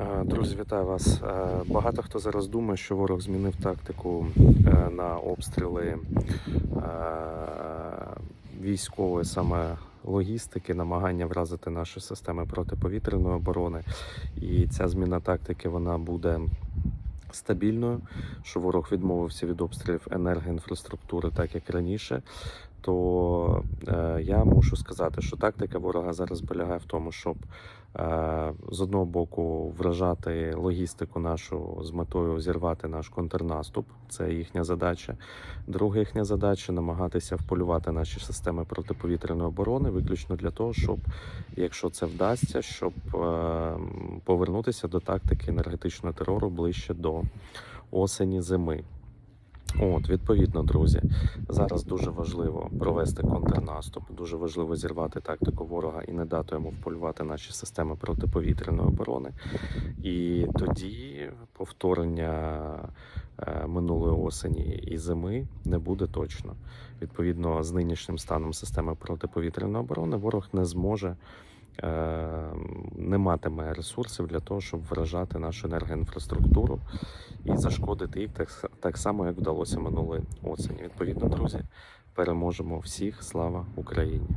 Е, Друзі, вітаю вас. Е, Багато хто зараз думає, що ворог змінив тактику е, на обстріли військової саме логістики, намагання вразити наші системи протиповітряної оборони. І ця зміна тактики вона буде стабільною, що ворог відмовився від обстрілів енергоінфраструктури, так як раніше. То я мушу сказати, що тактика ворога зараз полягає в тому, щоб е, з одного боку вражати логістику нашу з метою зірвати наш контрнаступ. Це їхня задача. Друга їхня задача намагатися вполювати наші системи протиповітряної оборони, виключно для того, щоб, якщо це вдасться, щоб е, повернутися до тактики енергетичного терору ближче до осені зими. От, відповідно, друзі, зараз дуже важливо провести контрнаступ, дуже важливо зірвати тактику ворога і не дати йому вполювати наші системи протиповітряної оборони. І тоді повторення е, минулої осені і зими не буде точно. Відповідно, з нинішнім станом системи протиповітряної оборони ворог не зможе. е, Не матиме ресурсів для того, щоб вражати нашу енергоінфраструктуру і зашкодити їх так, так само, як вдалося минулої осені. Відповідно, друзі, переможемо всіх. Слава Україні!